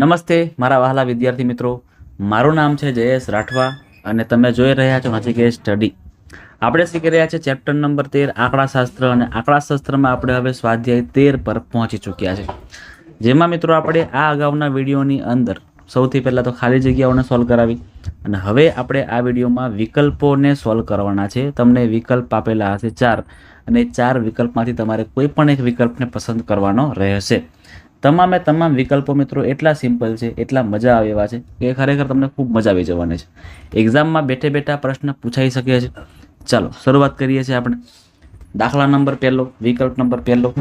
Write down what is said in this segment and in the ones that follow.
નમસ્તે, મારા વહાલા વિદ્યાર્થી મિત્રો. મારું નામ છે જયેશ રાઠવા અને તમે જોઈ રહ્યા છો નચિકેત સ્ટડી. આપણે શીખી રહ્યા છે ચેપ્ટર નંબર તેર, આંકડાશાસ્ત્ર અને આંકડાશાસ્ત્રમાં આપણે હવે સ્વાધ્યાય તેર પર પહોંચી ચૂક્યા છે. જેમાં મિત્રો આપણે આ અગાઉના વિડીયોની અંદર સૌથી પહેલાં તો ખાલી જગ્યાઓને સોલ્વ કરાવી અને હવે આપણે આ વિડીયોમાં વિકલ્પોને સોલ્વ કરવાના છે. તમને વિકલ્પ આપેલા હશે ચાર અને ચાર વિકલ્પમાંથી તમારે કોઈ પણ એક વિકલ્પને પસંદ કરવાનો રહેશે. તમામે તમામ વિકલ્પો મિત્રો એટલા સિમ્પલ છે, એટલા મજા આવે એવા છે કે ખરેખર તમને ખૂબ મજા આવી જવાની છે. એક્ઝામમાં બેઠે બેઠા પ્રશ્ન પૂછાઈ શકે છે. ચાલો, શરૂઆત કરીએ છીએ આપણે. દાખલા નંબર પહેલો, વિકલ્પ નંબર પહેલો.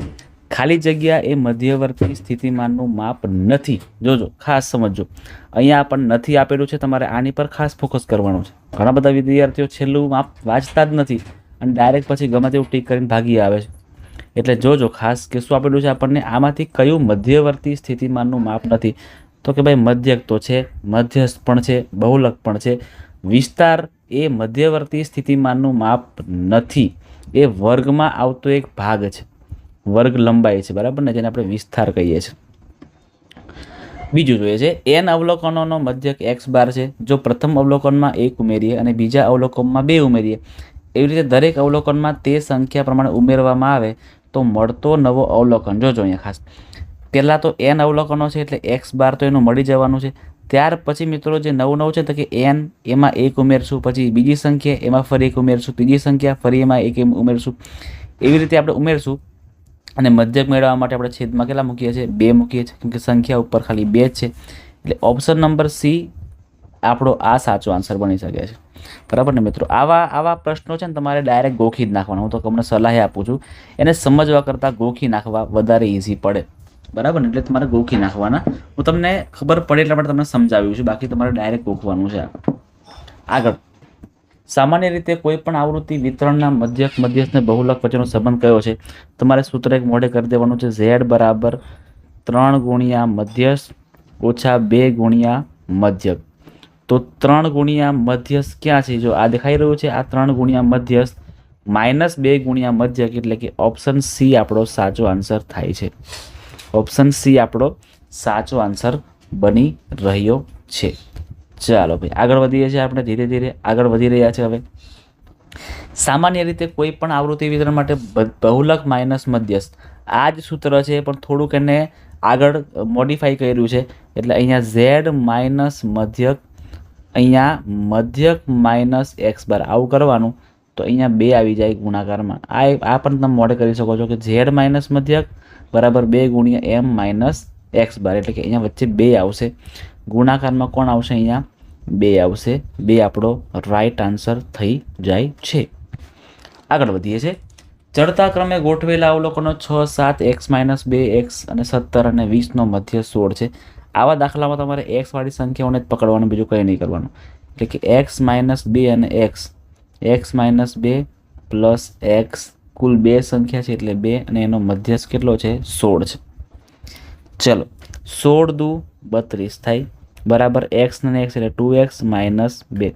ખાલી જગ્યા એ મધ્યવર્તી સ્થિતિમાનનું માપ નથી. જોજો, ખાસ સમજજો. અહીંયા પણ નથી આપેલું છે, તમારે આની પર ખાસ ફોકસ કરવાનું છે. ઘણા બધા વિદ્યાર્થીઓ છેલ્લું માપ વાંચતા જ નથી અને ડાયરેક્ટ પછી ગમે તેવું ટીક કરીને ભાગી આવે છે. એટલે જોજો ખાસ કે શું આપેલું છે આપણને આમાંથી કયું મધ્યવર્તી સ્થિતિમાનનું માપ નથી? તો કે ભાઈ મધ્યક તો છે મધ્યસ્થ પણ છે બહુલક પણ છે. વિસ્તાર એ મધ્યવર્તી સ્થિતિમાનનું માપ નથી. એ વર્ગમાં આવતો એક ભાગ છે. વર્ગ લંબાઈ છે બરાબર ને? જેને આપણે વિસ્તાર કહીએ છીએ. બીજું જોઈએ છે એન અવલોકનોનો મધ્યક એક્સ બાર છે. જો પ્રથમ અવલોકનમાં એક ઉમેરીએ અને બીજા અવલોકનમાં બે ઉમેરીએ એવી રીતે દરેક અવલોકનમાં તે સંખ્યા પ્રમાણે ઉમેરવામાં આવે તો મળતો નવો અવલોકન. જોજો અહીંયા ખાસ. પહેલાં તો એન અવલોકનો છે એટલે એક્સ બાર તો એનું મળી જવાનું છે. ત્યાર પછી મિત્રો જે નવું નવું છે તો કે એન એમાં એક ઉમેરશું પછી બીજી સંખ્યા, એમાં ફરી એક ઉમેરશું ત્રીજી સંખ્યા, ફરી એમાં એક ઉમેરશું એવી રીતે આપણે ઉમેરશું. અને મધ્યક મેળવવા માટે આપણે છેદમાં કેટલા મૂકીએ છીએ? બે મૂકીએ છીએ કેમકે સંખ્યા ઉપર ખાલી બે છે. એટલે ઓપ્શન નંબર સી આપણો આ સાચો આન્સર બની શકે છે. બરાબર ને મિત્રો? આવા આવા પ્રશ્નો છે ને તમારે ડાયરેક્ટ ગોખી જ નાખવાના. હું તો તમને સલાહ આપું છું, એને સમજવા કરતાં ગોખી નાખવા વધારે ઇઝી પડે. બરાબર ને? એટલે તમારે ગોખી નાખવાના. હું તમને ખબર પડે એટલા માટે તમને સમજાવ્યું છું. બાકી તમારે ડાયરેક્ટ ગોખવાનું છે આગળ. સામાન્ય રીતે કોઈ પણ આવૃત્તિ વિતરણના મધ્યક મધ્યસ્થ ને બહુલક વચ્ચેનો સંબંધ કયો છે? તમારે સૂત્ર એક મોઢે કરી દેવાનું છે. ઝેડ બરાબર ત્રણ ગુણ્યા મધ્યસ્થ ઓછા બે ગુણ્યા મધ્યક. તો ત્રણ ગુણ્યા મધ્યસ્થ ક્યાં છે? જો આ દેખાઈ રહ્યું છે, આ ત્રણ ગુણ્યા મધ્યસ્થ માઇનસ બે ગુણ્યા મધ્યક એટલે કે ઓપ્શન સી આપણો સાચો આન્સર થાય છે. ઓપ્શન સી આપણો સાચો આન્સર બની રહ્યો છે. ચાલો ભાઈ, આગળ વધીએ છીએ આપણે ધીરે ધીરે, આગળ વધી રહ્યા છે હવે. સામાન્ય રીતે કોઈ પણ આવૃત્તિ વિતરણ માટે બહુલક માઇનસ મધ્યસ્થ. આ જ સૂત્ર છે, પણ થોડુંક એને આગળ મોડિફાઈ કર્યું છે. એટલે અહીંયા ઝેડ માઇનસ મધ્યક અહીંયા મધ્યક માઇનસ એક્સ બાર આવું કરવાનું, તો અહીંયા બે આવી જાય ગુણાકારમાં. આ આ પણ તમે મોડે કરી શકો છો કે ઝેડ માઇનસ મધ્યક બરાબર બે ગુણ્યા એમ માઇનસ એક્સ બાર, એટલે કે અહીંયા વચ્ચે બે આવશે. ગુણાકારમાં કોણ આવશે અહીંયા? બે આવશે. બે આપણો રાઈટ આન્સર થઈ જાય છે. આગળ વધીએ છે ચડતા ક્રમે ગોઠવેલા અવલોકનો છ, સાત, એક્સ માઇનસ બે, એક્સ અને સત્તર અને વીસનો મધ્ય સોળ છે. આવા દાખલામાં તમારે એક્સવાળી સંખ્યાઓને જ પકડવાનું, બીજું કંઈ નહીં કરવાનું. એટલે કે એક્સ માઇનસ બે અને એક્સ એક્સ માઇનસ બે પ્લસ એક્સ કુલ બે સંખ્યા છે એટલે બે, અને એનો મધ્યસ્થ કેટલો છે? સોળ છે. ચલો, સોળ દુ બત્રીસ થાય. બરાબર એક્સ ને એક્સ એટલે ટુ એક્સ માઇનસ બે.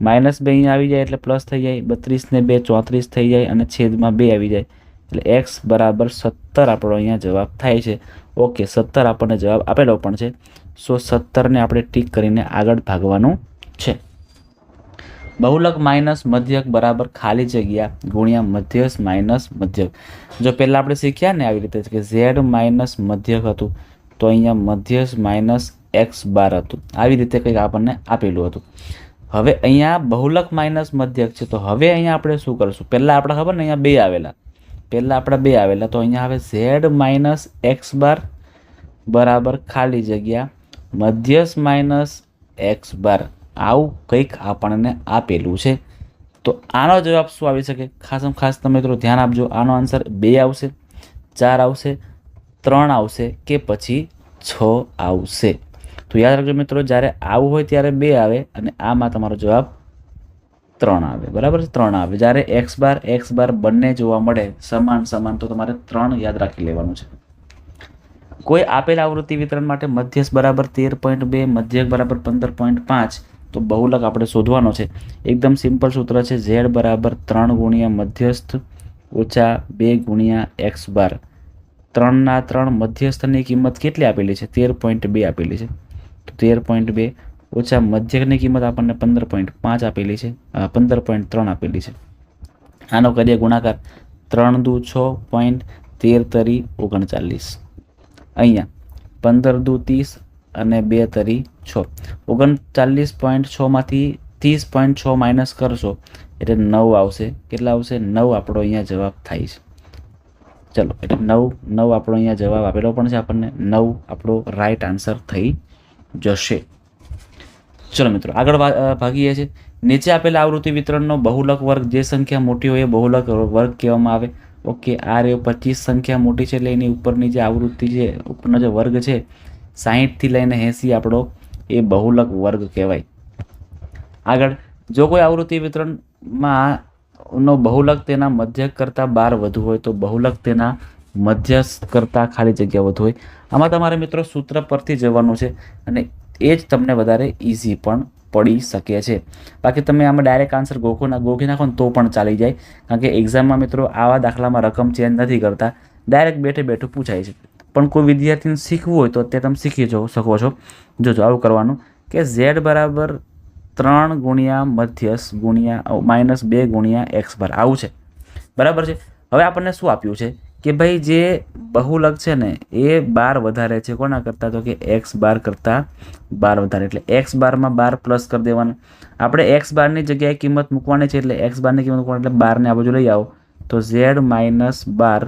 માઇનસ બે અહીંયા આવી જાય એટલે પ્લસ થઈ જાય. બત્રીસ ને બે ચોત્રીસ થઈ જાય અને છેદમાં બે આવી જાય. એટલે એક્સ બરાબર સત્તર આપણો અહીંયા જવાબ થાય છે. ઓકે, સત્તર આપણને જવાબ આપેલો પણ છે. સો સત્તરને આપણે ટીક કરીને આગળ ભાગવાનું છે. બહુલક માઇનસ મધ્યક બરાબર ખાલી જગ્યા ગુણ્યા મધ્યસ માઇનસ મધ્યક. જો પહેલાં આપણે શીખ્યા ને આવી રીતે કે ઝેડ માઇનસ મધ્યક હતું, તો અહીંયા મધ્યસ માઇનસ એક્સ બાર હતું. આવી રીતે કંઈક આપણને આપેલું હતું. હવે અહીંયા બહુલક માઇનસ મધ્યક છે, તો હવે અહીંયા આપણે શું કરીશું? પહેલાં આપણે ખબર ને, અહીંયા બે આવેલા. પહેલાં આપણા બે આવેલા, તો અહીંયા આવે ઝેડ માઇનસ એક્સ બાર બરાબર ખાલી જગ્યા મધ્યસ્થ માઇનસ એક્સ બાર. આવું કંઈક આપણને આપેલું છે. તો આનો જવાબ શું આવી શકે? ખાસમ ખાસ તમે મિત્રો ધ્યાન આપજો, આનો આન્સર બે આવશે, ચાર આવશે, ત્રણ આવશે કે પછી છ આવશે. તો યાદ રાખજો મિત્રો, જ્યારે આવું હોય ત્યારે બે આવે અને આમાં તમારો જવાબ ત્રણ આવે, બરાબર છે? ત્રણ આવે. જ્યારે એક્સ બાર એક્સ બાર બંને જોવા મળે સમાન સમાન, તો તમારે ત્રણ યાદ રાખી લેવાનું છે. કોઈ આપેલ આવૃત્તિ વિતરણ માટે મધ્યસ્થ બરાબર તેર પોઈન્ટ બે મધ્યક બરાબર પંદર પોઈન્ટ પાંચ, તો બહુલક આપણે શોધવાનો છે. એકદમ સિમ્પલ સૂત્ર છે ઝેડ બરાબર ત્રણ ગુણ્યા મધ્યસ્થ ઓછા બે ગુણ્યા એક્સ બાર ત્રણના ત્રણ મધ્યસ્થની કિંમત કેટલી આપેલી છે? તેર પોઈન્ટ બે આપેલી છે. તો તેર પોઈન્ટ બે ઓછા મધ્યકની કિંમત આપણને પંદર પોઈન્ટ પાંચ આપેલી છે પંદર પોઈન્ટ ત્રણ આપેલી છે. આનો કરીએ ગુણાકાર. ત્રણ દુ છ પોઈન્ટ તેર તરી ઓગણચાલીસ. અહીંયા પંદર દુ ત્રીસ અને બે તરી છ. ઓગણચાલીસ પોઈન્ટ છમાંથી ત્રીસ પોઈન્ટ છ માઇનસ કરશો એટલે નવ આવશે. કેટલા આવશે? નવ આપણો અહીંયા જવાબ થાય છે. ચલો, એટલે નવ નવ આપણો અહીંયા જવાબ આપેલો પણ છે આપણને. નવ આપણો રાઈટ આન્સર થઈ જશે. ચલો મિત્રો, આગળ ભાગીએ છીએ. નીચે આપેલા આવૃત્તિ વિતરણનો બહુલક વર્ગ જે સંખ્યા મોટી હોય એ બહુલક વર્ગ કહેવામાં આવે. ઓકે, આ રહ્યો પચીસ સંખ્યા મોટી છે એટલે એની ઉપરની જે આવૃત્તિ છે, ઉપરનો જે વર્ગ છે સાહીઠથી લઈને એંસી આપણો એ બહુલક વર્ગ કહેવાય. આગળ, જો કોઈ આવૃત્તિ વિતરણમાં નો બહુલક તેના મધ્યક કરતાં બાર વધુ હોય તો બહુલક તેના મધ્યસ્થ કરતાં ખાલી જગ્યા વધુ હોય. આમાં તમારે મિત્રો સૂત્ર પરથી જવાનું છે અને એ જ તમને વધારે ઇઝી પણ પડી શકે છે. બાકી તમે આમાં ડાયરેક્ટ આન્સર ગોખો ગોખી નાખો ને તો પણ ચાલી જાય. કારણ કે એક્ઝામમાં મિત્રો આવા દાખલામાં રકમ ચેન્જ નથી કરતા. ડાયરેક્ટ બેઠે બેઠું પૂછાય છે. પણ કોઈ વિદ્યાર્થીને શીખવું હોય તો અત્યારે તમે શીખી જો શકો છો. જોજો આવું કરવાનું કે ઝેડ બરાબર ત્રણ ગુણ્યા મધ્યસ ગુણ્યા માઇનસ બે ગુણ્યા એક્સ બાર આવું છે. બરાબર છે? હવે આપણને શું આપ્યું છે? કે ભાઈ જે બહુલક છે ને, એ બાર વધારે છે કોના કરતાં? તો કે એક્સ બાર કરતાં બાર વધારે. એટલે એક્સ બારમાં બાર પ્લસ કરી દેવાનું. આપણે એક્સ બારની જગ્યાએ કિંમત મૂકવાની છે એટલે એક્સ બારની કિંમત મૂકવાની, એટલે બારને આ બાજુ લઈ આવો. તો ઝેડ માઇનસ બાર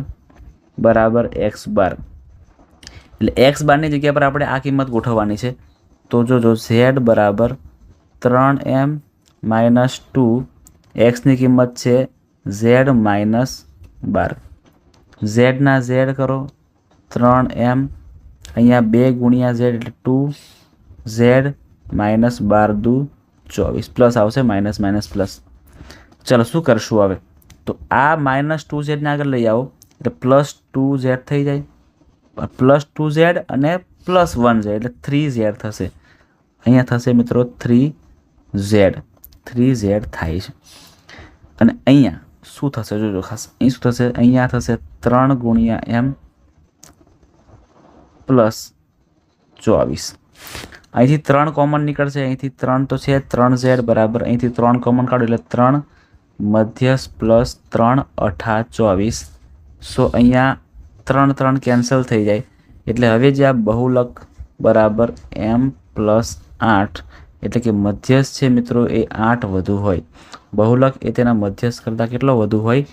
બરાબર એક્સ બાર. એટલે એક્સ બારની જગ્યા પર આપણે આ કિંમત ગોઠવવાની છે. તો જો જો ઝેડ બરાબર ત્રણ એમ માઇનસ ટુ, એક્સની કિંમત છે ઝેડ માઇનસ બાર. ઝેડના ઝેડ કરો. ત્રણ એમ. અહીંયા બે ગુણ્યા ઝેડ એટલે ટુ. ઝેડ માઇનસ બાર દુ ચોવીસ. પ્લસ આવશે માઇનસ માઇનસ પ્લસ. ચલો, શું કરશું હવે? તો આ માઇનસ ટુ ઝેડને આગળ લઈ આવો. એટલે પ્લસ ટુ ઝેડ થઈ જાય. પ્લસ ટુ ઝેડ અને પ્લસ વન ઝેડ એટલે થ્રી ઝેડ થશે. અહીંયા થશે મિત્રો થ્રી ઝેડ. થ્રી ઝેડ થાય છે. અને અહીંયા શું થશે જોજો ખાસ અહીં શું થશે? અહીંયા થશે ત્રણ ગુણ્યા એમ પ્લસ ચોવીસ. અહીંથી ત્રણ કોમન નીકળશે, અહીંથી ત્રણ તો છે, ત્રણ ઝેડ બરાબર. અહીંથી ત્રણ કોમન કાઢો એટલે ત્રણ મધ્યસ પ્લસ ત્રણ અઠા ચોવીસ. સો અહીંયા ત્રણ ત્રણ કેન્સલ થઈ જાય. એટલે હવે જે આ બહુલક બરાબર એમ પ્લસ આઠ. એટલે કે મધ્યસ છે મિત્રો એ આઠ વધુ હોય. બહુલક એ તેના મધ્યસ્થ કરતાં કેટલો વધુ હોય?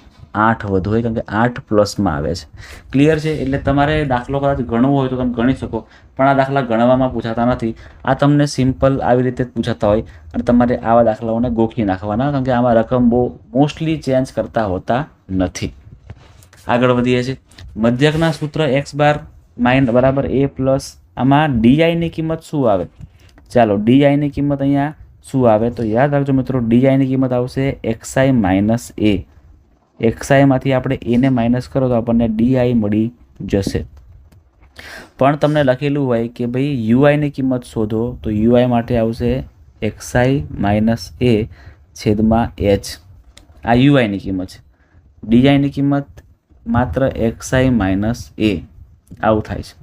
આઠ વધુ હોય, કારણ કે આઠ પ્લસમાં આવે છે. ક્લિયર છે? એટલે તમારે દાખલો કદાચ ગણવો હોય તો તમે ગણી શકો, પણ આ દાખલા ગણવામાં પૂછાતા નથી. આ તમને સિમ્પલ આવી રીતે પૂછાતા હોય અને તમારે આવા દાખલાઓને ગોખી નાખવાના, કારણ કે આમાં રકમ બહુ મોસ્ટલી ચેન્જ કરતા હોતા નથી. આગળ વધીએ છીએ. મધ્યકના સૂત્ર એક્સ બાર માઇન બરાબર એ પ્લસ આમાં ડીઆઈની કિંમત શું આવે? ચાલો ડીઆઈની કિંમત અહીંયા શું આવે તો યાદ રાખજો મિત્રો ડીઆઈની કિંમત આવશે એક્સઆઈ માઇનસ એ એક્સઆઈમાંથી આપણે એને માઇનસ કરો તો આપણને ડીઆઈ મળી જશે. પણ તમને લખેલું હોય કે ભાઈ યુઆઈની કિંમત શોધો તો યુઆઈ માટે આવશે એક્સઆઈ માઇનસ એ છેદમાં એચ આ યુઆઈની કિંમત છે. ડીઆઈની કિંમત માત્ર એક્સઆઈ માઇનસ એ આવું થાય છે.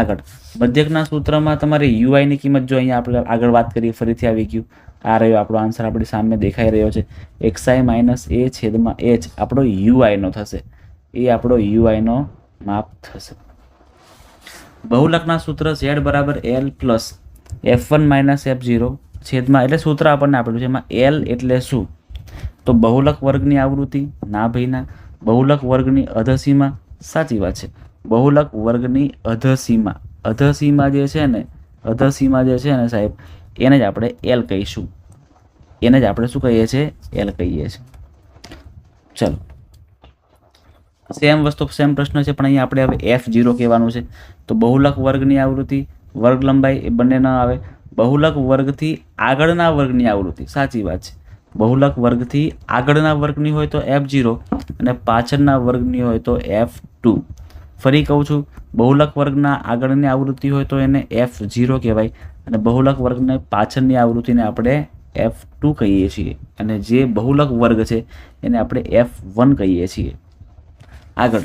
આગળ. મધ્યકના સૂત્રમાં તમારે યુઆઈની કિંમત જો અહીંયા આપણે આગળ વાત કરીએ, ફરીથી આવી ગયું. આ રહ્યો આપણો આન્સર આપણી સામે દેખાઈ રહ્યો છે. એક્સઆઈ માઇનસ એ છેદમાં એચ આપણો યુઆઈનો થશે. એ આપણો યુઆઈનો માપ થશે. બહુલકના સૂત્ર ઝેડ બરાબર L plus f one minus f zero છેદમાં, એટલે સૂત્ર આપણને આપેલું છે એમાં એલ એટલે શું? તો બહુલક વર્ગની આવૃત્તિ, ના ભાઈના. બહુલક વર્ગની અધસીમા સાચી વાત છે. બહુલક વર્ગની અધસીમા. અધસીમા જે છે ને, અધસીમા જે છે ને સાહેબ, એને જ આપણે એલ કહીશું. એને જ આપણે શું કહીએ છીએ? એલ કહીએ છીએ. ચલો. સેમ વસ્તુ, સેમ પ્રશ્ન છે, પણ અહીંયા આપણે હવે એફ જીરો કહેવાનું છે. તો બહુલક વર્ગની આવૃત્તિ, વર્ગ લંબાઈ એ બંને ન આવે. બહુલક વર્ગથી આગળના વર્ગની આવૃત્તિ, સાચી વાત છે. બહુલક વર્ગથી આગળના વર્ગની હોય તો એફ જીરો અને પાછળના વર્ગની હોય તો એફ ટુ ફરી કહું છું, બહુલક વર્ગના આગળની આવૃત્તિ હોય તો એને એફ ઝીરો કહેવાય અને બહુલક વર્ગને પાછળની આવૃત્તિને આપણે એફ ટુ કહીએ છીએ અને જે બહુલક વર્ગ છે એને આપણે એફ વન કહીએ છીએ. આગળ,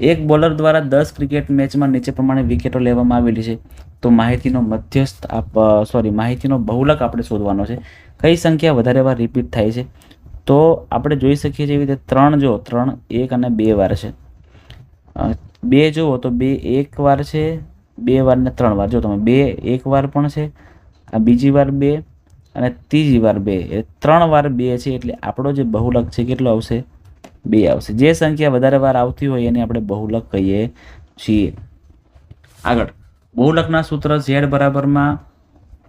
એક બોલર દ્વારા દસ ક્રિકેટ મેચમાં નીચે પ્રમાણે વિકેટો લેવામાં આવેલી છે. તો માહિતીનો મધ્યસ્થ આપ સોરી માહિતીનો બહુલક આપણે શોધવાનો છે. કઈ સંખ્યા વધારે વાર રિપીટ થાય છે? તો આપણે જોઈ શકીએ છીએ એવી રીતે ત્રણ જો, ત્રણ, એક અને બે વાર છે. બે જુઓ તો બે એક વાર છે, બે વાર ને ત્રણ વાર. જો તમે બે એક વાર પણ છે, આ બીજી વાર બે અને ત્રીજી વાર બે. એ ત્રણ વાર બે છે એટલે આપણો જે બહુલક છે કેટલો આવશે? બે આવશે. જે સંખ્યા વધારે વાર આવતી હોય એને આપણે બહુલક કહીએ છીએ. આગળ. બહુલકના સૂત્ર ઝેડ બરાબરમાં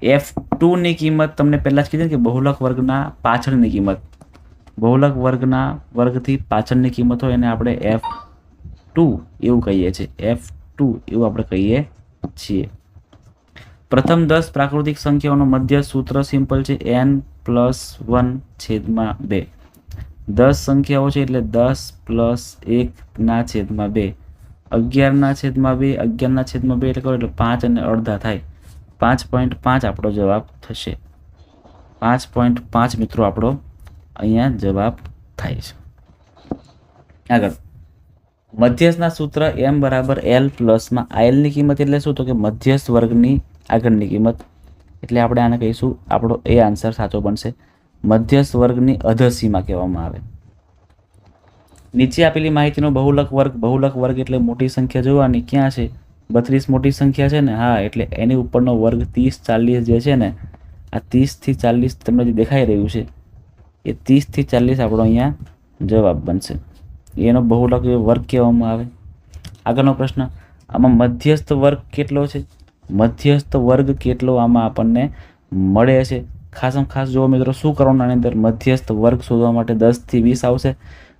એફ ટુની કિંમત તમને પહેલાં જ કીધી ને કે બહુલક વર્ગના પાછળની કિંમત. બહુલક વર્ગના વર્ગથી પાછળની કિંમત હોય એને આપણે એફ ટુ એવું કહીએ છીએ. એફ ટુ એવું આપણે કહીએ છીએ. પ્રથમ દસ પ્રાકૃતિક સંખ્યાઓનો મધ્ય સૂત્ર સિમ્પલ છે. એન પ્લસ વન છેદમાં બે. દસ સંખ્યાઓ છે એટલે દસ પ્લસ એકના છેદમાં બે. અગિયારના છેદમાં બે અગિયારના છેદમાં બે એટલે કરો એટલે પાંચ અને અડધા થાય. પાંચ પોઈન્ટ પાંચ આપણો જવાબ થશે. પાંચ પોઈન્ટ પાંચ મિત્રો આપણો અહીંયા જવાબ થાય છે. આગળ. મધ્યસ્થના સૂત્ર એમ બરાબર એલ પ્લસમાં આયલની કિંમત એટલે શું? તો કે મધ્યસ્થ વર્ગની આગળની કિંમત. એટલે આપણે આને કહીશું, આપણો એ આન્સર સાચો બનશે. મધ્યસ્થ વર્ગની અધસીમા કહેવામાં આવે. નીચે આપેલી માહિતીનો બહુલક વર્ગ બહુલક વર્ગ એટલે મોટી સંખ્યા જોવાની ક્યાં છે? બત્રીસ મોટી સંખ્યા છે ને? હા, એટલે એની ઉપરનો વર્ગ ત્રીસ ચાલીસ જે છે ને, આ ત્રીસથી ચાલીસ તમને જે દેખાઈ રહ્યું છે, એ ત્રીસથી ચાલીસ આપણો અહીંયા જવાબ બનશે. એનો બહુલક વર્ગ કહેવામાં આવે. આગળનો પ્રશ્ન, આમાં મધ્યસ્થ વર્ગ કેટલો છે? મધ્યસ્થ વર્ગ કેટલો આમાં આપણને મળે છે? ખાસમાં ખાસ જોવા મિત્રો, શું કરવાનું આની અંદર મધ્યસ્થ વર્ગ શોધવા માટે દસથી વીસ આવશે,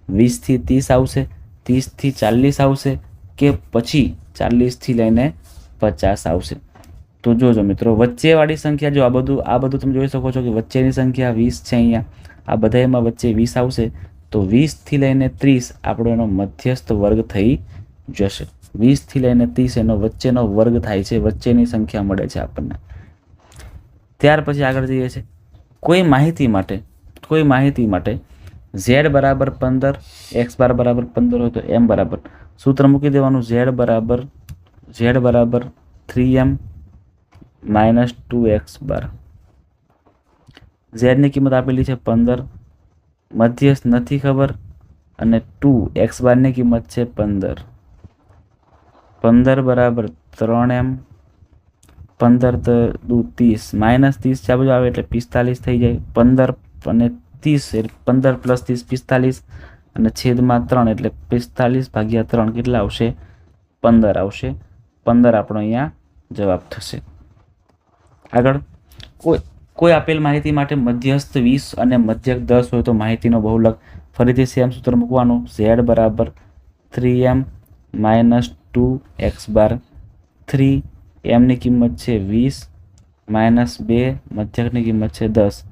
વીસથી ત્રીસ આવશે, ત્રીસથી ચાલીસ આવશે કે પછી ચાલીસથી લઈને પચાસ આવશે? તો જોજો મિત્રો, વચ્ચેવાળી સંખ્યા જો આ બધું આ બધું તમે જોઈ શકો છો કે વચ્ચેની સંખ્યા વીસ છે અહીંયા. આ બધામાં વચ્ચે વીસ આવશે. તો વીસથી લઈને ત્રીસ આપણો એનો મધ્યસ્થ વર્ગ થઈ જશે. વીસથી લઈને ત્રીસ એનો વચ્ચેનો વર્ગ થાય છે, વચ્ચેની સંખ્યા મળે છે આપણને. ત્યાર પછી આગળ જઈએ છે કોઈ માહિતી માટે, કોઈ માહિતી માટે ઝેડ બરાબર પંદર, એક્સ બાર બરાબર પંદર હોય તો એમ બરાબર. સૂત્ર મૂકી દેવાનું, ઝેડ બરાબર ઝેડ બરાબર three M minus two x bar. ઝેડની કિંમત આપેલી છે પંદર મધ્યસ્થ નથી ખબર અને ટુ એક્સ બારની કિંમત છે પંદર. પંદર બરાબર ત્રણ એમ. પંદર દુ ત્રીસ. માઇનસ ત્રીસ ચાલુ આવે એટલે પિસ્તાલીસ થઈ જાય. પંદર અને ત્રીસ એટલે પંદર પ્લસ ત્રીસ પિસ્તાલીસ અને છેદમાં ત્રણ એટલે પિસ્તાલીસ ભાગ્યા ત્રણ કેટલા આવશે? પંદર આવશે. પંદર આપણો અહીંયા જવાબ થશે. આગળ. કોઈ કોઈ આપેલ માહિતી માટે મધ્યસ્થ વીસ અને મધ્યક દસ હોય તો માહિતીનો બહુલક ફરીથી સેમ સૂત્ર મૂકવાનું. ઝેડ બરાબર three M minus two x bar three એમની કિંમત છે વીસ માઇનસ બે મધ્યકની કિંમત છે દસ.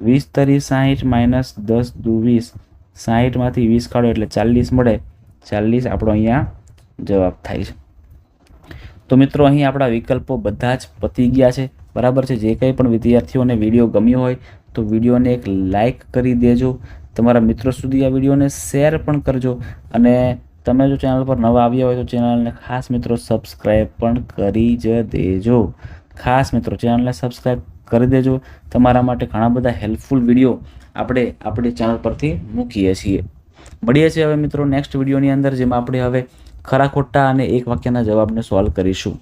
વીસ તરી સાહીઠ માઇનસ દસ દુ વીસ. સાહીઠમાંથી વીસ કાઢો એટલે ચાલીસ મળે. ચાલીસ આપણો અહીંયા જવાબ થાય છે. તો મિત્રો, અહીં આપણા વિકલ્પો બધા જ પતી ગયા છે. બરાબર છે? જે કંઈ પણ વિદ્યાર્થીઓને વીડિયો ગમ્યો હોય તો વિડીયોને એક લાઈક કરી દેજો. તમારા મિત્રો સુધી આ વિડીયોને શેર પણ કરજો. અને તમે જો ચેનલ પર નવા આવ્યા હોય તો ચેનલને ખાસ મિત્રો સબસ્ક્રાઈબ પણ કરી જ દેજો. ખાસ મિત્રો ચેનલને સબસ્ક્રાઈબ કરી દેજો. તમારા માટે ઘણા બધા હેલ્પફુલ વીડિયો આપણે આપણી ચેનલ પરથી મૂકીએ છીએ. મળીએ છીએ હવે મિત્રો નેક્સ્ટ વિડીયોની અંદર, જેમાં આપણે હવે ખરા ખોટા અને એક વાક્યના જવાબને સોલ્વ કરીશું.